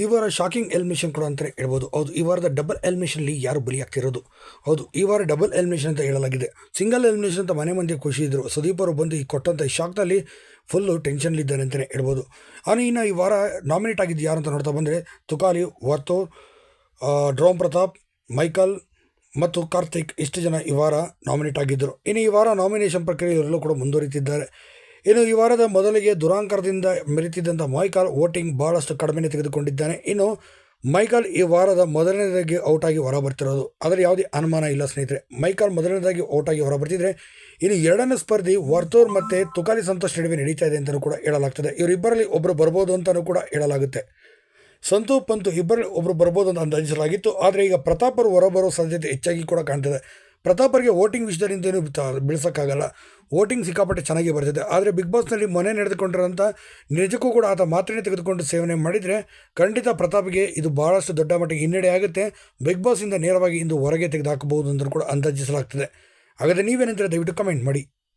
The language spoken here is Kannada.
ಈ ವಾರ ಶಾಕಿಂಗ್ ಎಲಿಮಿನೇಷನ್ ಕೂಡ ಅಂತ ಹೇಳ್ಬೋದು. ಹೌದು, ಈ ವಾರದ ಡಬಲ್ ಎಲಿಮಿನೇಷನಲ್ಲಿ ಯಾರು ಬಲಿಯಾಗ್ತಿರೋದು ಹೌದು, ಈ ವಾರ ಡಬಲ್ ಎಲಿಮಿನೇಷನ್ ಅಂತ ಹೇಳಲಾಗಿದೆ. ಸಿಂಗಲ್ ಎಲಿಮಿನೇಷನ್ ಅಂತ ಮನೆ ಮಂದಿ ಖುಷಿ ಇದ್ದರು ಸುದೀಪ್ ಅವರು ಬಂದು ಈ ಕೊಟ್ಟಂಥ ಶಾಕ್ನಲ್ಲಿ ಫುಲ್ಲು ಟೆನ್ಷನ್ಲಿದ್ದಾನೆ ಅಂತಲೇ ಹೇಳ್ಬೋದು. ಆನ, ಇನ್ನು ಈ ವಾರ ನಾಮಿನೇಟ್ ಆಗಿದ್ದು ಯಾರು ಅಂತ ನೋಡ್ತಾ ಬಂದರೆ ತುಕಾಲಿ ವರ್ತು ಡ್ರೋಮ್ ಪ್ರತಾಪ್, ಮೈಕಲ್ ಮತ್ತು ಕಾರ್ತಿಕ್ ಇಷ್ಟು ಜನ ಈ ವಾರ ನಾಮಿನೇಟ್ ಆಗಿದ್ದರು ಇನ್ನು ಈ ವಾರ ನಾಮಿನೇಷನ್ ಪ್ರಕ್ರಿಯೆ ಇವರೆಲ್ಲೂ ಕೂಡ ಮುಂದುವರಿತಿದ್ದಾರೆ. ಇನ್ನು ಈ ವಾರದ ಮೊದಲಿಗೆ ದುರಾಂಕಾರದಿಂದ ಮೆರೆತಿದ್ದಂಥ ಮೈಕಲ್ ವೋಟಿಂಗ್ ಭಾಳಷ್ಟು ಕಡಿಮೆನೇ ತೆಗೆದುಕೊಂಡಿದ್ದಾನೆ. ಇನ್ನು ಮೈಕಲ್ ಈ ವಾರದ ಮೊದಲನೇದಾಗಿ ಔಟ್ ಆಗಿ ಹೊರ ಬರ್ತಿರೋದು ಅದರ ಯಾವುದೇ ಅನುಮಾನ ಇಲ್ಲ ಸ್ನೇಹಿತರೆ. ಮೈಕಲ್ ಮೊದಲನೇದಾಗಿ ಔಟ್ ಆಗಿ ಹೊರ ಬರ್ತಿದ್ರೆ ಇನ್ನು ಎರಡನೇ ಸ್ಪರ್ಧಿ ವರ್ತೂರ್ ಮತ್ತು ತುಕಾಲಿ ಸಂತೋಷ್ ನಡುವೆ ನಡೀತಾ ಇದೆ ಅಂತಲೂ ಕೂಡ ಹೇಳಲಾಗ್ತದೆ. ಇವರಿಬ್ಬರಲ್ಲಿ ಒಬ್ಬರು ಬರ್ಬೋದು ಅಂತಲೂ ಕೂಡ ಹೇಳಲಾಗುತ್ತೆ. ಸಂತು, ಪಂತು ಇಬ್ಬರಲ್ಲಿ ಒಬ್ಬರು ಬರ್ಬೋದು ಅಂತ ಅಂದಾಜಿಸಲಾಗಿತ್ತು. ಆದರೆ ಈಗ ಪ್ರತಾಪರು ಹೊರಬರೋ ಸಾಧ್ಯತೆ ಹೆಚ್ಚಾಗಿ ಕೂಡ ಕಾಣ್ತದೆ. ಪ್ರತಾಪರಿಗೆ ವೋಟಿಂಗ್ ವಿಷಯದಿಂದ ಏನು ಬೆಳೆಸೋಕ್ಕಾಗಲ್ಲ. ವೋಟಿಂಗ್ ಸಿಕ್ಕಾಪಟ್ಟೆ ಚೆನ್ನಾಗಿ ಬರ್ತದೆ. ಆದರೆ ಬಿಗ್ ಬಾಸ್ನಲ್ಲಿ ಮನೆ ನಡೆದುಕೊಂಡಿರೋಂಥ ನಿಜಕ್ಕೂ ಕೂಡ ಆತ ಮಾತ್ರನೇ ತೆಗೆದುಕೊಂಡು ಸೇವನೆ ಮಾಡಿದರೆ ಖಂಡಿತ ಪ್ರತಾಪ್ಗೆ ಇದು ಭಾಳಷ್ಟು ದೊಡ್ಡ ಮಟ್ಟಿಗೆ ಹಿನ್ನಡೆ ಆಗುತ್ತೆ. ಬಿಗ್ ಬಾಸಿಂದ ನೇರವಾಗಿ ಇಂದು ಹೊರಗೆ ತೆಗೆದುಹಾಕಬಹುದು ಅಂತ ಕೂಡ ಅಂದಾಜಿಸಲಾಗ್ತದೆ. ಹಾಗಾದರೆ ನೀವೇನೆಂದರೆ ದಯವಿಟ್ಟು ಕಮೆಂಟ್ ಮಾಡಿ.